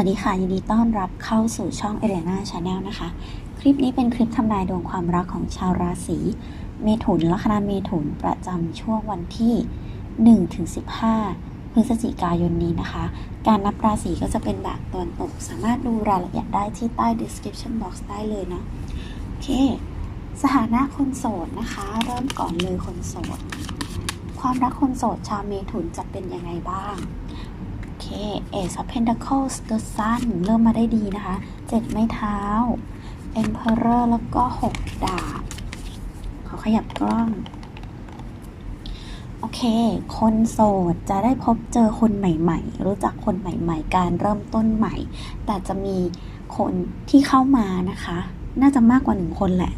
วัสดีค่ะ ยินดีต้อนรับเข้าสู่ช่อง e l e n a Channel นะคะ คลิปนี้เป็นคลิปทำนายดวงความรักของชาวราศีเมถุนลัคนาเมถุนประจำช่วงวันที่ 1-15 พฤศจิกายนนี้นะคะ การนับราศีก็จะเป็นแบบตอนตก สามารถดูรายละเอียดได้ที่ใต้ description box ได้เลยเนาะโอเค สถานะคนโสดนะคะ เริ่มก่อนเลยคนโสด ความรักคนโสดชาวเมถุนจะเป็นยังไงบ้าง Ace of Pentacles The Sun เริ่มมาได้ดีนะคะเจ็ดไม้เท้า Emperor แล้วก็หกดาบ ขอขยับกล้อง โอเค คนโสดจะได้พบเจอคนใหม่ ๆ รู้จักคนใหม่ ๆ การเริ่มต้นใหม่ แต่จะมีคนที่เข้ามานะคะ น่าจะมากกว่าหนึ่งคนแหละ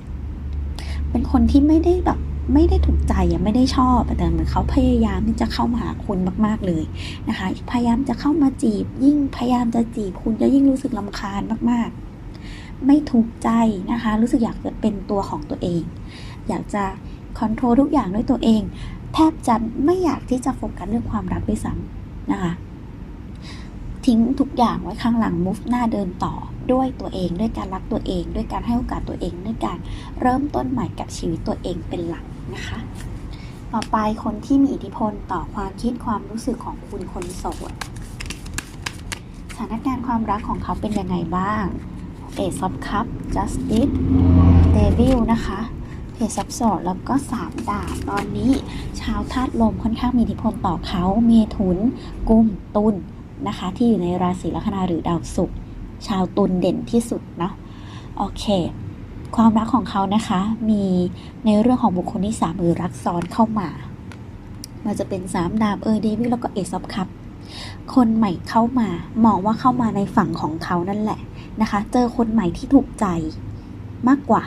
เป็นคนที่ไม่ได้แบบ ไม่ได้ถูกใจไม่ได้ชอบแต่เหมือนเขาพยายามที่จะเข้ามาหาคุณมากๆเลยนะคะ พยายามจะเข้ามาจีบ ยิ่งพยายามจะจีบคุณจะยิ่งรู้สึกลำคาญมากๆ ไม่ถูกใจนะคะ รู้สึกอยากจะเป็นตัวของตัวเอง อยากจะคอนโทรลทุกอย่างด้วยตัวเอง แทบจะไม่อยากที่จะโฟกัสเรื่องความรักด้วยซ้ำนะคะทิ้งทุกอย่างไว้ข้างหลัง move หน้าเดินต่อด้วยตัวเองด้วยการรักตัวเอง ด้วยการให้โอกาสตัวเอง ด้วยการเริ่มต้นใหม่กับชีวิตตัวเองเป็นหลัก นะคะ ต่อไปคนที่มีอิทธิพลต่อความคิดความรู้สึกของคุณคนโสด สถานการณ์ความรักของเขาเป็นยังไงบ้าง เอซอฟคัพจัสติสเดวิลนะคะเพจซับสอดแล้วก็สามดาบตอนนี้ชาวธาตุลมค่อนข้างมีอิทธิพลต่อเขา เมถุน กุมตุลนะคะ ที่อยู่ในราศีลัคนาหรือดาวศุกร์ชาวตุลเด่นที่สุดเนาะโอเค ความรักของเขานะคะ มีในเรื่องของบุคคลที่สามหรือรักซ้อนเข้ามา มันจะเป็นสามดาบเออเดวิลแล้วก็เอซอฟคัพคนใหม่เข้ามามองว่าเข้ามาในฝั่งของเขานั่นแหละนะคะ เจอคนใหม่ที่ถูกใจมากกว่า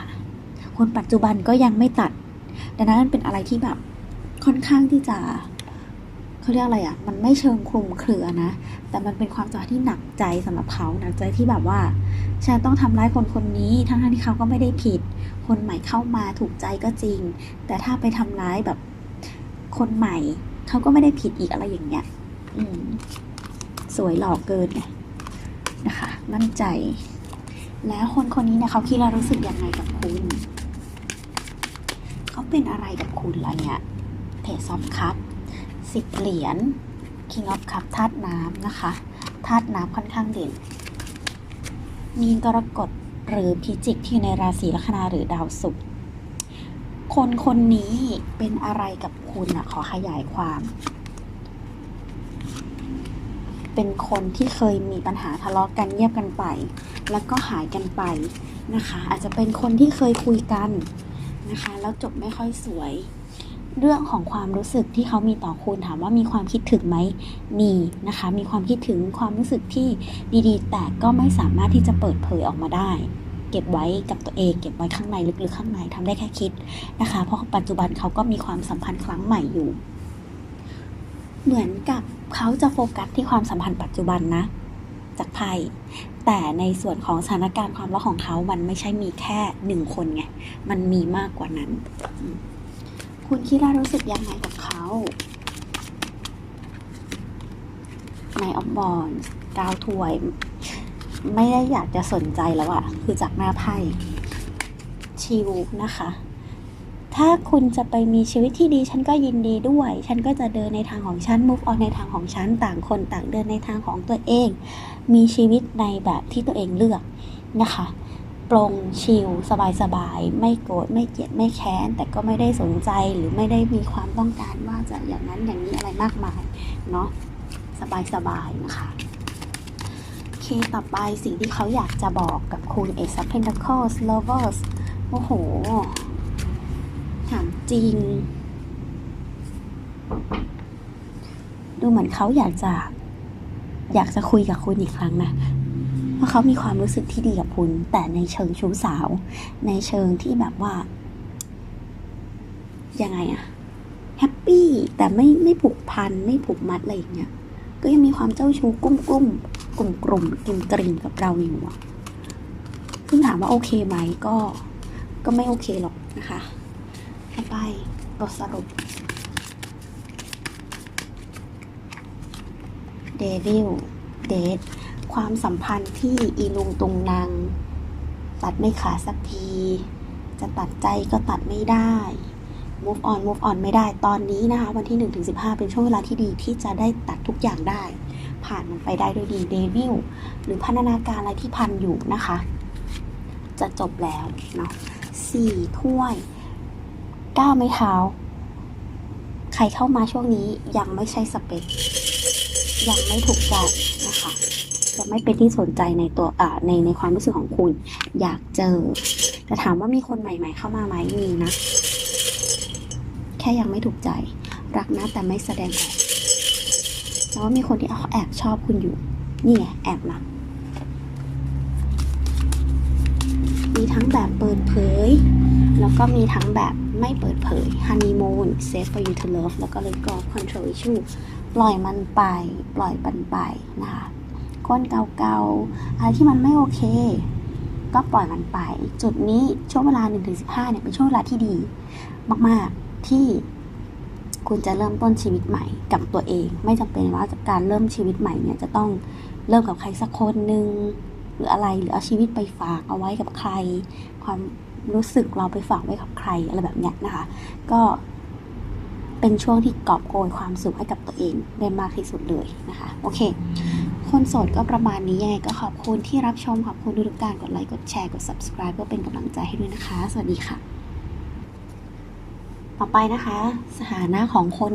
คนปัจจุบันก็ยังไม่ตัด ดังนั้นมันเป็นอะไรที่แบบค่อนข้างที่จะเขาเรียกอะไรอะ่ะ มันไม่เชิงคลุมเครือนะ แต่มันเป็นความสัมพันธ์ที่หนักใจสำหรับเขาหนักใจที่แบบว่า ฉันต้องทำร้ายคนคนนี้ ทั้งที่เขาก็ไม่ได้ผิด คนใหม่เข้ามาถูกใจก็จริง แต่ถ้าไปทำร้ายแบบคนใหม่ เขาก็ไม่ได้ผิดอีกอะไรอย่างเงี้ย อืม สวยหล่อเกินเนี่ยนะคะ มั่นใจ แล้วคนคนนี้เนี่ยเขาคิดและรู้สึกยังไงกับคุณ เขาเป็นอะไรกับคุณล่ะเนี่ยเพจซอฟคัพสิบเหรียญ King of Cup ธาตุน้ำนะคะธาตุน้ำค่อนข้างเด่น มีนกรกฎหรือพิจิกที่อยู่ในราศีลัคนาหรือดาวศุกร์คนคนนี้เป็นอะไรกับคุณอะขอขยายความ เป็นคนที่เคยมีปัญหาทะเลาะกันเงียบกันไป แล้วก็หายกันไปนะคะ อาจจะเป็นคนที่เคยคุยกันนะคะ แล้วจบไม่ค่อยสวย เรื่องของความรู้สึกที่เขามีต่อคุณถามว่ามีความคิดถึงไหมมีนะคะ มีความคิดถึงความรู้สึกที่ดีๆ แต่ก็ไม่สามารถที่จะเปิดเผยออกมาได้ เก็บไว้กับตัวเอง เก็บไว้ข้างในลึกๆข้างในทำได้แค่คิดนะคะ เพราะปัจจุบันเขาก็มีความสัมพันธ์ครั้งใหม่อยู่ เหมือนกับเขาจะโฟกัสที่ความสัมพันธ์ปัจจุบันนะ จากไพ่แต่ในส่วนของสถานการณ์ความรักของเขา มันไม่ใช่มีแค่หนึ่งคนไง มันมีมากกว่านั้น คุณคิดารู้สึกยังไงกับเขาในออฟบอลกาวถวย ไม่ได้อยากจะสนใจแล้วอะคือจากหน้าไพ่ชิวนะคะ ถ้าคุณจะไปมีชีวิตที่ดี ฉันก็ยินดีด้วย ฉันก็จะเดินในทางของฉัน move on ในทางของฉัน ต่างคนต่างเดินในทางของตัวเอง มีชีวิตในแบบที่ตัวเองเลือกนะคะ ปรงชิลสบายๆ ไม่โกรธไม่เกลียดไม่แค้น แต่ก็ไม่ได้สนใจหรือไม่ได้มีความต้องการว่าจะอย่างนั้นอย่างนี้อะไรมากมายเนาะสบายๆนะคะโอเคต่อไปสิ่งที่เขาอยากจะบอกกับคุณ Ace of Pentacles Lovers โอ้โห ถามจริง ดูเหมือนเขาอยากจะอยากจะคุยกับคุณอีกครั้งนะ เพราะเขามีความรู้สึกที่ดีกับคุณ แต่ในเชิงชู้สาว ในเชิงที่แบบว่า ยังไงอะแฮปปี้แต่ไม่ไม่ผูกพันไม่ผูกมัดอะไรอย่างเงี้ย ก็ยังมีความเจ้าชู้กุ้มกุ้มกลุ่มกลุ่มกินกริ่งกับเราอยู่อะซึ่งถามว่าโอเคไหมก็ก็ไม่โอเคหรอกนะคะต่อไปบทสรุปเดวิลเดท ความสัมพันธ์ที่อีลุงตุงนางตัดไม่ขาดสักที จะตัดใจก็ตัดไม่ได้ move on move on ไม่ได้ตอนนี้นะคะ วันที่1ถึง15 เป็นช่วงเวลาที่ดีที่จะได้ตัดทุกอย่างได้ ผ่านมันไปได้ด้วยดีเดวิลหรือพันธนาการอะไรที่พันอยู่นะคะ จะจบแล้วเนาะสี่ถ้วยก้าไม้เท้า ใครเข้ามาช่วงนี้ยังไม่ใช่สเปค ยังไม่ถูกใจนะคะ จะไม่เป็นที่สนใจในตัวในในความรู้สึกของคุณ อยากเจอ แต่ถามว่ามีคนใหม่ ๆ เข้ามาไหมมีนะ แค่ยังไม่ถูกใจ รักนะแต่ไม่แสดงออกแต่ว่ามีคนที่เขาแอบชอบคุณอยู่ นี่ไงแอบรักมีทั้งแบบเปิดเผย แล้วก็มีทั้งแบบไม่เปิดเผย honeymoon safe for you to love แล้วก็ let go of control issue ปล่อยมันไป ปล่อยมันไปนะคะ ก้นเกาๆอะไรที่มันไม่โอเค ก็ปล่อยมันไป จุดนี้ช่วงเวลา 1-15 เนี่ยเป็นช่วงเวลาที่ดี มากๆที่คุณจะเริ่มต้นชีวิตใหม่กับตัวเอง ไม่จำเป็นว่าการเริ่มชีวิตใหม่เนี่ยจะต้องเริ่มกับใครสักคนหนึ่งหรืออะไรหรือเอาชีวิตไปฝากเอาไว้กับใคร ความรู้สึกเราไปฝากไว้กับใครอะไรแบบเนี้ยนะคะ ก็เป็นช่วงที่กอบโกยความสุขให้กับตัวเองได้มากที่สุดเลยนะคะ โอเค คนโสดก็ประมาณนี้ยังไงก็ขอบคุณที่รับชมขอบคุณทุกการกดไลค์กดแชร์กด subscribe เพื่อเป็นกำลังใจให้ด้วยนะคะ สวัสดีค่ะ ต่อไปนะคะ สถานะของคน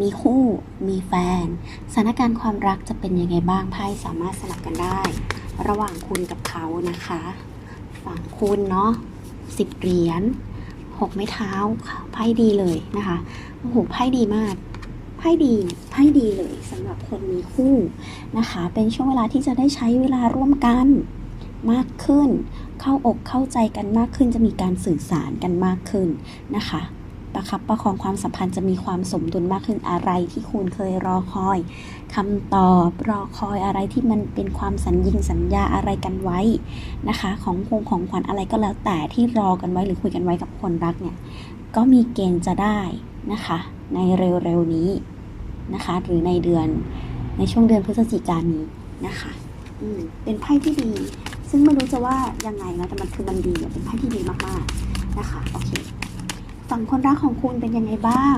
มีคู่ มีแฟน สถานการณ์ความรักจะเป็นยังไงบ้างไพ่สามารถสลับกันได้ ระหว่างคุณกับเขานะคะ ฝั่งคุณเนาะสิบเหรียญหกไม้เท้าไพ่ดีเลยนะคะโอ้โหไพ่ดีมาก ไพ่ดีไพ่ดีเลยสำหรับคนมีคู่นะคะ เป็นช่วงเวลาที่จะได้ใช้เวลาร่วมกันมากขึ้น เข้าอกเข้าใจกันมากขึ้น จะมีการสื่อสารกันมากขึ้นนะคะประคับประคองความสัมพันธ์จะมีความสมดุลมากขึ้นอะไรที่คุณเคยรอคอยคำตอบรอคอยอะไรที่มันเป็นความสัญญิงสัญญาอะไรกันไว้นะคะ ของคงของขวัญอะไรก็แล้วแต่ที่รอกันไว้หรือคุยกันไว้กับคนรักเนี่ยก็มีเกณฑ์จะได้นะคะ ในเร็วๆนี้ นะคะ หรือในเดือนในช่วงเดือนพฤศจิกายนนี้นะคะ อืมเป็นไพ่ที่ดี ซึ่งไม่รู้จะว่ายังไงนะแต่มันคือมันดีเป็นไพ่ที่ดีมากๆนะคะโอเคฝั่งคนรักของคุณเป็นยังไงบ้าง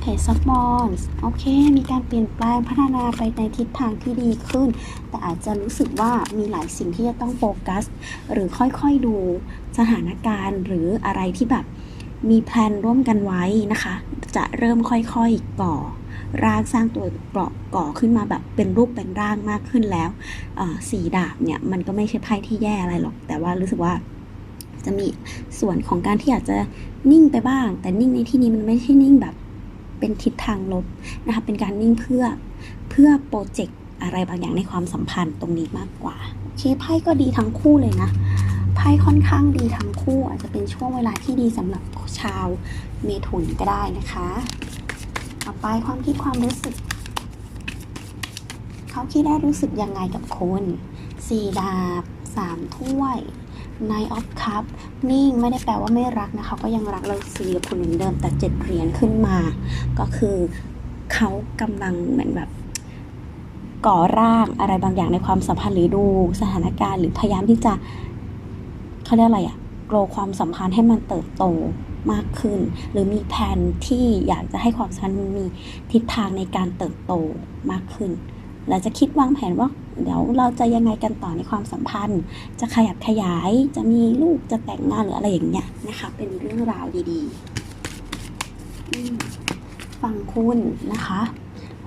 เพจซับบอลโอเค มีการเปลี่ยนแปลงพัฒนาไปในทิศทางที่ดีขึ้น แต่อาจจะรู้สึกว่ามีหลายสิ่งที่จะต้องโฟกัส หรือค่อยๆดูสถานการณ์หรืออะไรที่แบบมีแพลนร่วมกันไว้นะคะ จะเริ่มค่อยๆก่อ ร่างสร้างตัวเปราะก่อขึ้นมาแบบเป็นรูปเป็นร่างมากขึ้นแล้วเอ่อสีดาบเนี่ยมันก็ไม่ใช่ไพ่ที่แย่อะไรหรอก แต่ว่ารู้สึกว่าจะมีส่วนของการที่อาจจะนิ่งไปบ้าง แต่นิ่งในที่นี้มันไม่ใช่นิ่งแบบเป็นทิศทางลบนะคะเป็นการนิ่งเพื่อเพื่อโปรเจกต์อะไรบางอย่างในความสัมพันธ์ตรงนี้มากกว่าโอเคไพ่ก็ดีทั้งคู่เลยนะไพ่ค่อนข้างดีทั้งคู่อาจจะเป็นช่วงเวลาที่ดีสำหรับชาวเมถุนก็ได้นะคะ ไปความคิดความรู้สึก เขาคิดได้รู้สึกยังไงกับคุณสี่ดาบสามถ้วย Nine of Cup นิ่งไม่ได้แปลว่าไม่รักนะคะ ก็ยังรักเราสีกับคุณเหมือนเดิม แต่เจ็ดเหรียญขึ้นมา ก็คือเขากำลังเหมือนแบบก่อร่างอะไรบางอย่างในความสัมพันธ์หรือดูสถานการณ์หรือพยายามที่จะเขาเรียกอะไรอะโกรความสัมพันธ์ให้มันเติบโต มากขึ้น หรือมีแผนที่อยากจะให้ความสัมพันธ์มีทิศทางในการเติบโตมากขึ้นและจะคิดวางแผนว่าเดี๋ยวเราจะยังไงกันต่อในความสัมพันธ์ จะขยับขยายจะมีลูกจะแต่งงานหรืออะไรอย่างเงี้ยนะคะ เป็นเรื่องราวดีๆอืมฝั่งคุณนะคะ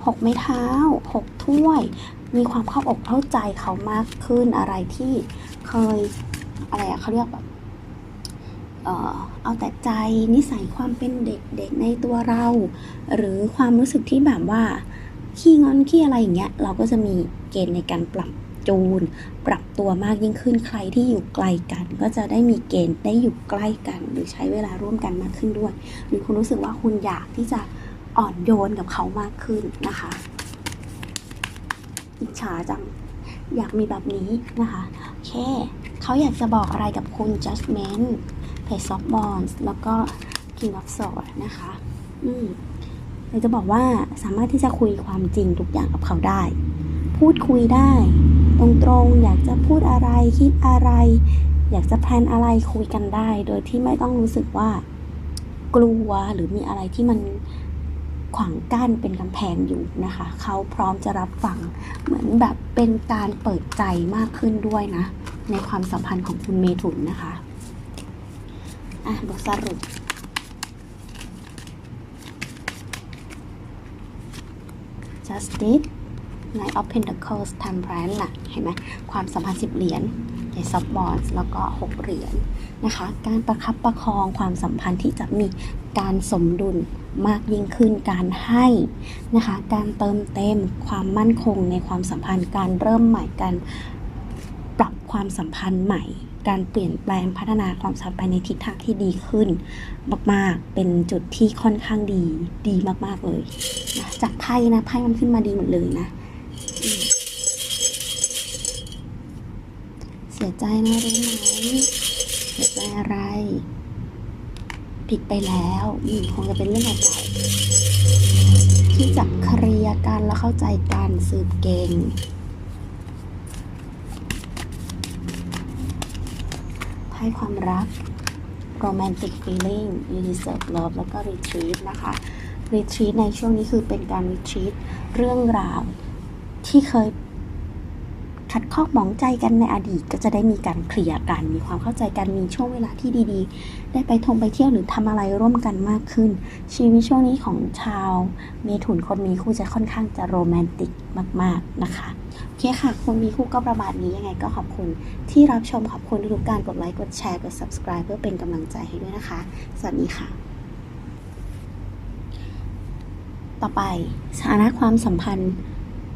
หกไม้เท้าหกถ้วย มีความเข้าอกเข้าใจเขามากขึ้นอะไรที่เคยอะไรอะเขาเรียกแบบ เอาแต่ใจนิสัยความเป็นเด็กๆในตัวเรา หรือความรู้สึกที่แบบว่าขี้งอนขี้อะไรอย่างเงี้ยเราก็จะมีเกณฑ์ในการปรับจูน ปรับตัวมากยิ่งขึ้นใครที่อยู่ไกลกัน ก็จะได้มีเกณฑ์ได้อยู่ใกล้กัน หรือใช้เวลาร่วมกันมากขึ้นด้วย หรือคุณรู้สึกว่าคุณอยากที่จะอ่อนโยนกับเขามากขึ้นนะคะอิจฉาจังอยากมีแบบนี้นะคะโอเคเขาอยากจะบอกอะไรกับคุณ judgment page of wands แล้วก็ king of swords นะคะ อืมอยาจะบอกว่าสามารถที่จะคุยความจริงทุกอย่างกับเขาได้ พูดคุยได้แรงๆ อยากจะพูดอะไรคิดอะไร อยากจะแพลนอะไรคุยกันได้ โดยที่ไม่ต้องรู้สึกว่า กลัวหรือมีอะไรที่มันขวางกั้นเป็นกำแพงอยู่นะคะ เขาพร้อมจะรับฟังเหมือนแบบเป็นการเปิดใจมากขึ้นด้วยนะ ในความสัมพันธ์ของคุณเมถุนนะคะ อะบทสรุป justice Knight of Pentacles Temperance ล่ะ เห็นไหมความสัมพันธ์สิบเหรียญในซับบอ d แล้วก็หกเหรียญนะคะ การประคับประคองความสัมพันธ์ที่จะมีการสมดุลมากยิ่งขึ้นการให้นะคะ การเติมเต็มความมั่นคงในความสัมพันธ์การเริ่มใหม่การ ปรับความสัมพันธ์ใหม่ การเปลี่ยนแปลงพัฒนาความสัมพันธ์ในทิศทางที่ดีขึ้น มากๆ เป็นจุดที่ค่อนข้างดีดีมากๆเลยนะจากไพ่นะไพ่มันขึ้นมาดีหมดเลยนะ เสียใจนะรู้ไหมเสียใจอะไร ผิดไปแล้วอืมคงจะเป็นเรื่องเก่าที่จะเคลียร์กันแล้วเข้าใจกันสืบเก่ง ให้ความรัก romantic feeling you deserve love แล้วก็ retreat นะคะ retreat ในช่วงนี้คือเป็นการ retreat เรื่องราวที่เคย ขัดข้องหมองใจกันในอดีตก็จะได้มีการเคลียร์กันมีความเข้าใจกันมีช่วงเวลาที่ดีๆ ได้ไปท่องไปเที่ยวหรือทำอะไรร่วมกันมากขึ้น ชีวิตช่วงนี้ของชาวเมถุนคนมีคู่จะค่อนข้างจะโรแมนติกมาก ๆนะคะโอเคค่ะ คนมีคู่ก็ประมาณนี้ยังไงก็ขอบคุณ ที่รับชมขอบคุณทุกการกดไลค์กดแชร์กด subscribe เพื่อเป็นกำลังใจให้ด้วยนะคะ สวัสดีค่ะต่อไปสถานะความสัมพันธ์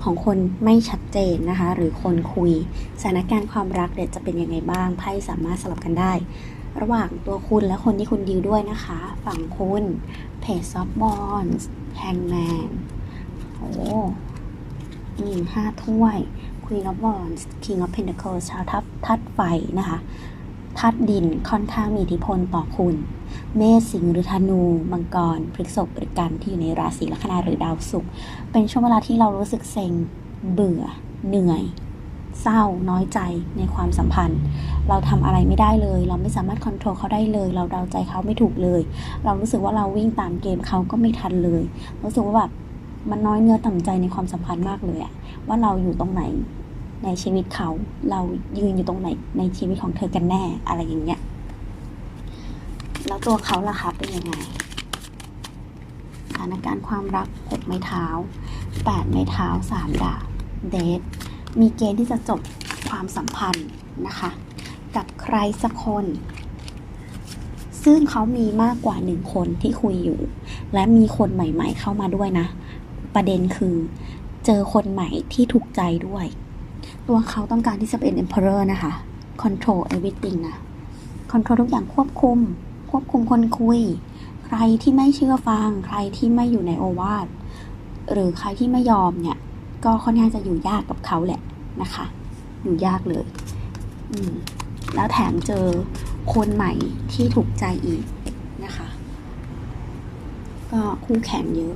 ของคนไม่ชัด เจนนะคะ หรือคนคุยสถานการณ์ความรักเด็ดจะเป็นยังไงบ้างไพ่สามารถสลับกันได้ ระหว่างตัวคุณและคนที่คุณดีลด้วยนะคะ ฝั่งคุณเพจซอฟบอลแฮงแมนโอ้อืมห้าถ้วย Queen of Wands King of Pentacles ชาวทัพทัดไฟนะคะทัดดินค่อนข้างมีอิทธิพลต่อคุณ เมษสิงห์หรือธนู มังกร พฤกษภหรือกันที่อยู่ในราศีลัคนาหรือดาวศุกร์เป็นช่วงเวลาที่เรารู้สึกเซ็งเบื่อ เหนื่อย เศร้า น้อยใจในความสัมพันธ์ เราทำอะไรไม่ได้เลย เราไม่สามารถควบคุมเขาได้เลย เราเดาใจเขาไม่ถูกเลย เรารู้สึกว่าเราวิ่งตามเกมเขาก็ไม่ทันเลย รู้สึกว่าแบบมันน้อยเนื้อต่ำใจในความสัมพันธ์มากเลยอะว่าเราอยู่ตรงไหนในชีวิตเขา เรายืนอยู่ตรงไหนในชีวิตของเธอกันแน่อะไรอย่างเงี้ย แล้วตัวเขาล่ะคะเป็นยังไงสถานการณ์ความรักหกไม้เท้าแปดไม้เท้าสามดาบ เดทมีเกณฑ์ที่จะจบความสัมพันธ์นะคะ กับใครสักคน ซึ่งเขามีมากกว่าหนึ่งคนที่คุยอยู่ และมีคนใหม่ ๆ เข้ามาด้วยนะ ประเด็นคือเจอคนใหม่ที่ถูกใจด้วย ตัวเขาต้องการที่จะเป็น emperor นะคะ control everything นะ control ทุกอย่างควบคุม ควบคุมคนคุย ใครที่ไม่เชื่อฟัง ใครที่ไม่อยู่ในโอวาทหรือใครที่ไม่ยอมเนี่ย ก็ค่อนข้างจะอยู่ยากกับเขาแหละนะคะ อยู่ยากเลย อืมแล้วแถมเจอคนใหม่ที่ถูกใจอีกนะคะ ก็คู่แข่งเยอะ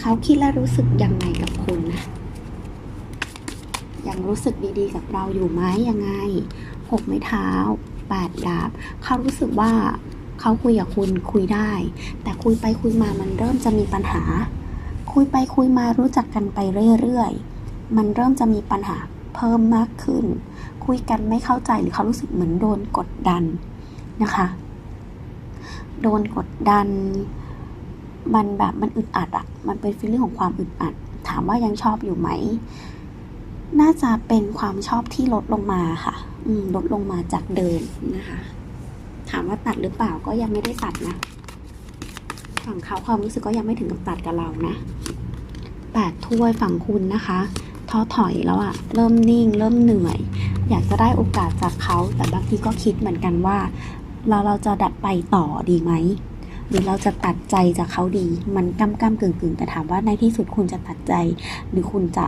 เขาคิดและรู้สึกยังไงกับคุณนะ ยังรู้สึกดีๆ กับเราอยู่ไหมยังไงหกไม้เท้าแปดดาบ เขารู้สึกว่าเขาคุยกับคุณคุยได้ แต่คุยไปคุยมามันเริ่มจะมีปัญหา คุยไปคุยมารู้จักกันไปเรื่อยๆ มันเริ่มจะมีปัญหาเพิ่มมากขึ้น คุยกันไม่เข้าใจหรือเขารู้สึกเหมือนโดนกดดันนะคะ โดนกดดัน มันแบบมันอึดอัดอะมันเป็นฟีลลิ่งของความอึดอัด ถามว่ายังชอบอยู่ไหม น่าจะเป็นความชอบที่ลดลงมาค่ะ อืมลดลงมาจากเดิมนะคะ ถามว่าตัดหรือเปล่าก็ยังไม่ได้ตัดนะฝั่งเขาความรู้สึกก็ยังไม่ถึงกับตัดกับเรานะ แปดถ้วยฝั่งคุณนะคะท้อถอยแล้วอะเริ่มนิ่ง เริ่มเหนื่อย อยากจะได้โอกาสจากเขาแต่บางทีก็คิดเหมือนกันว่า เราเราจะดัดไปต่อดีไหมหรือเราจะตัดใจจากเขาดี มันก้ำก้ำกึ่งกึ่งแต่ถามว่าในที่สุดคุณจะตัดใจ หรือคุณจะ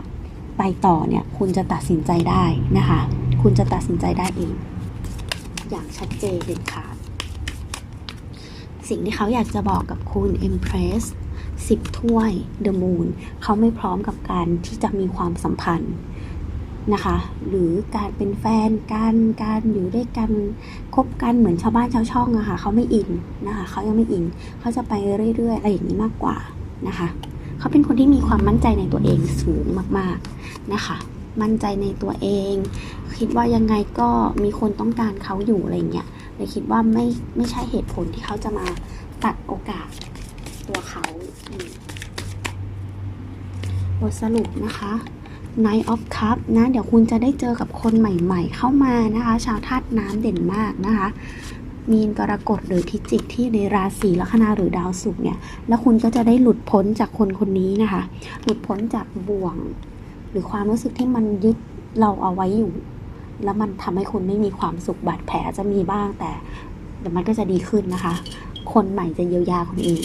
ไปต่อเนี่ย คุณจะตัดสินใจได้นะคะ คุณจะตัดสินใจได้เอง อย่างชัดเจนเด็ดขาด สิ่งที่เขาอยากจะบอกกับคุณ Empress สิบถ้วย The Moon เขาไม่พร้อมกับการที่จะมีความสัมพันธ์นะคะ หรือการเป็นแฟนกันการอยู่ด้วยกันคบกันเหมือนชาวบ้านชาวช่องอะค่ะเขาไม่อินนะคะเขายังไม่อินเขาจะไปเรื่อยๆอะไรอย่างนี้มากกว่านะคะเขาเป็นคนที่มีความมั่นใจในตัวเองสูงมากๆนะคะ มั่นใจในตัวเอง คิดว่ายังไงก็มีคนต้องการเขาอยู่อะไรเงี้ยเลยคิดว่าไม่ไม่ใช่เหตุผลที่เขาจะมาตัดโอกาสตัวเขา บทสรุปนะคะ Night of Cup นะ เดี๋ยวคุณจะได้เจอกับคนใหม่ๆ เข้ามานะคะ ชาวธาตุน้ำเด่นมากนะคะ มีนกรกฎหรือพิจิกที่ในราศีลัคนาหรือดาวศุกร์เนี่ย แล้วคุณก็จะได้หลุดพ้นจากคนคนนี้นะคะ หลุดพ้นจากบ่วง หรือความรู้สึกที่มันยึดเราเอาไว้อยู่ แล้วมันทำให้คุณไม่มีความสุขบาดแผลจะมีบ้างแต่เดี๋ยวมันก็จะดีขึ้นนะคะ คนใหม่จะเยียวยาคุณเอง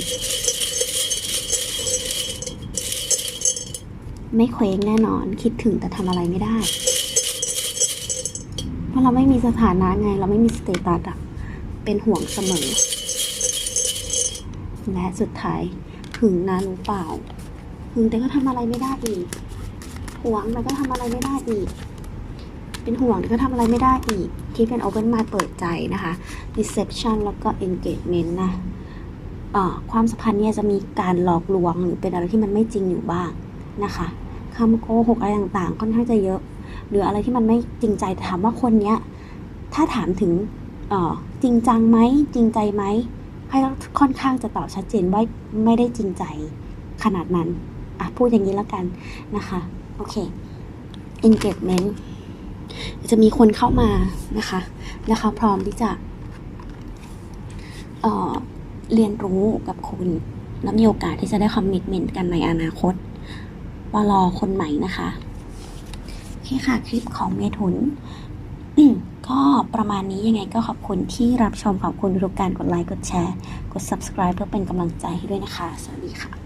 ไม่เคว้งแน่นอน คิดถึงแต่ทำอะไรไม่ได้ เพราะเราไม่มีสถานะไง เราไม่มีสเตตัสอะเป็นห่วงเสมอ และสุดท้ายหึงนะรู้เปล่าหึงแต่ก็ทำอะไรไม่ได้อีกหวงแต่ก็ทำอะไรไม่ได้อีกเป็นห่วงแต่ก็ทำอะไรไม่ได้อีกคิดเป็น open mind เปิดใจนะคะ deception แล้วก็ engagement นะความสัมพันธ์เนี่ยจะมีการหลอกลวงหรือเป็นอะไรที่มันไม่จริงอยู่บ้างนะคะ คำโกหกอะไรต่างๆค่อนข้างจะเยอะ หรืออะไรที่มันไม่จริงใจแต่ถามว่าคนเนี้ย ถ้าถามถึงเอ่อจริงจังไหมจริงใจไหมให้ค่อนข้างจะตอบชัดเจนว่าไม่ได้จริงใจขนาดนั้นอะพูดอย่างนี้แล้วกันนะคะโอเค engagement จะมีคนเข้ามานะคะ และเขาพร้อมที่จะเอ่อเรียนรู้กับคุณและมีโอกาสที่จะได้คอมมิ t เมนต์กันในอนาคต ปลอคนใหม่นะคะโอเคค่ะคลิปของเมทุนก็ประมาณนี้ยังไงก็ขอบคุณที่รับชมขอบคุณทุกการกดไลค์กดแชร์ กด subscribe เพื่อเป็นกำลังใจให้ด้วยนะคะ สวัสดีค่ะ